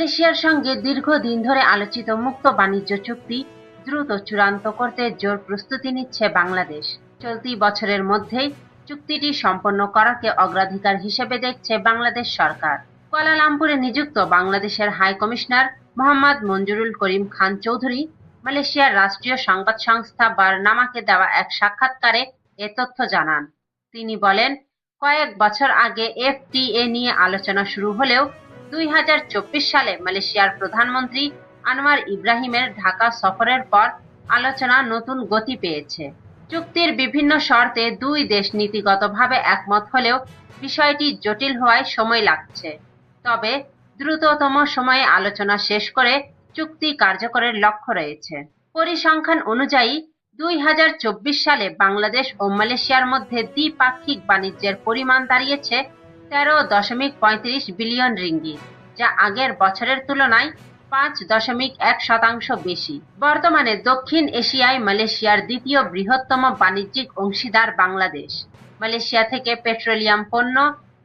মালয়েশিয়ার সঙ্গে দীর্ঘদিন ধরে আলোচিত মুক্ত বাণিজ্য চুক্তি দ্রুত চূড়ান্ত করতে জোর প্রস্তুতি নিচ্ছে বাংলাদেশ। চলতি বছরের মধ্যেই চুক্তিটি সম্পন্ন করাকে অগ্রাধিকার হিসেবে দেখছে বাংলাদেশ সরকার। কুয়ালালামপুরে নিযুক্ত বাংলাদেশের হাই কমিশনার মোহাম্মদ মঞ্জুরুল করিম খান চৌধুরী মালয়েশিয়ার রাষ্ট্রীয় সংবাদ সংস্থা বারনামাকে দেওয়া এক সাক্ষাৎকারে এ তথ্য জানান। তিনি বলেন, কয়েক বছর আগে এফটিএ নিয়ে আলোচনা শুরু হলেও দুই হাজার চব্বিশ সালে মালয়েশিয়ার প্রধানমন্ত্রী আনোয়ার ইব্রাহিমের ঢাকা সফরের পর আলোচনা নতুন গতি পেয়েছে। চুক্তির বিভিন্ন শর্তে দুই দেশ নীতিগতভাবে একমত হলেও বিষয়টি জটিল হওয়ায় সময় লাগছে। তবে দ্রুততম সময়ে আলোচনা শেষ করে চুক্তি কার্যকরের লক্ষ্য রয়েছে। পরিসংখ্যান অনুযায়ী দুই হাজার চব্বিশ সালে বাংলাদেশ ও মালয়েশিয়ার মধ্যে দ্বিপাক্ষিক বাণিজ্যের পরিমাণ দাঁড়িয়েছে তেরো দশমিক পঁয়ত্রিশ বিলিয়ন রিঙ্গি, যা আগের বছরের তুলনায় পাঁচ দশমিক এক শতাংশ বেশি। বর্তমানে দক্ষিণ এশিয়ায় মালয়েশিয়ার দ্বিতীয় বৃহত্তম বাণিজ্যিক অংশীদার বাংলাদেশ। মালয়েশিয়া থেকে পেট্রোলিয়াম পণ্য,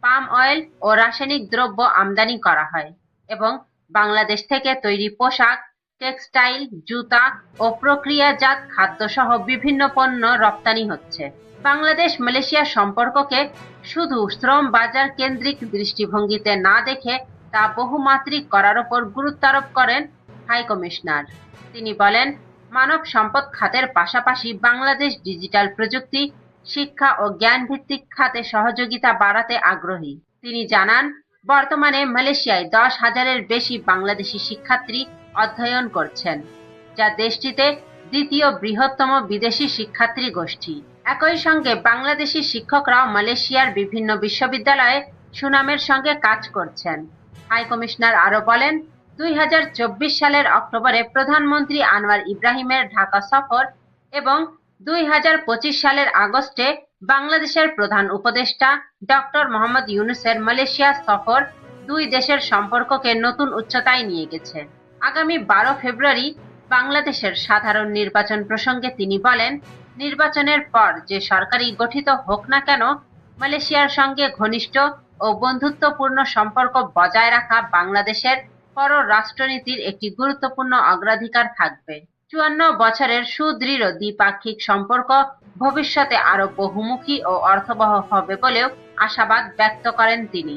পাম অয়েল ও রাসায়নিক দ্রব্য আমদানি করা হয় এবং বাংলাদেশ থেকে তৈরি পোশাক টেক্সটাইল, জুতা ও প্রক্রিয়াজাত খাদ্যসহ বিভিন্ন পণ্য রপ্তানি হচ্ছে। বাংলাদেশ মালয়েশিয়া সম্পর্ককে শুধু শ্রম বাজার কেন্দ্রিক দৃষ্টিভঙ্গিতে না দেখে তা বহুমাত্রিক করার ওপর গুরুত্ব আরোপ করেন হাই কমিশনার। তিনি বলেন, মানব সম্পদ খাতের পাশাপাশি বাংলাদেশ ডিজিটাল প্রযুক্তি, শিক্ষা ও জ্ঞান ভিত্তিক খাতে সহযোগিতা বাড়াতে আগ্রহী। তিনি জানান, বর্তমানে মালয়েশিয়ায় দশ হাজারের বেশি বাংলাদেশি শিক্ষার্থী অধ্যয়ন করছেন, যা দেশটিতে দ্বিতীয় বৃহত্তম বিদেশি শিক্ষার্থী গোষ্ঠী। একই সঙ্গে বাংলাদেশি শিক্ষকরাও মালয়েশিয়ার বিভিন্ন বিশ্ববিদ্যালয়ে সুনামের সঙ্গে কাজ করছেন। হাই কমিশনার আরও বলেন, দুই সালের অক্টোবরে প্রধানমন্ত্রী আনোয়ার ইব্রাহিমের ঢাকা সফর এবং দুই হাজার পঁচিশ সালের আগস্টে বাংলাদেশের প্রধান উপদেষ্টা ডক্টর মোহাম্মদ ইউনুসের মালয়েশিয়া সফর দুই দেশের সম্পর্ককে নতুন উচ্চতায় নিয়ে গেছে। আগামী বারো ফেব্রুয়ারি বাংলাদেশের সাধারণ নির্বাচন প্রসঙ্গে তিনি বলেন, নির্বাচনের পর যে সরকারি গঠিত হোক না কেন, মালয়েশিয়ার সঙ্গে ঘনিষ্ঠ ও বন্ধুত্বপূর্ণ সম্পর্ক বজায় রাখা বাংলাদেশের পররাষ্ট্রনীতির একটি গুরুত্বপূর্ণ অগ্রাধিকার থাকবে। চুয়ান্ন বছরের সুদৃঢ় দ্বিপাক্ষিক সম্পর্ক ভবিষ্যতে আরও বহুমুখী ও অর্থবহ হবে বলেও আশাবাদ ব্যক্ত করেন তিনি।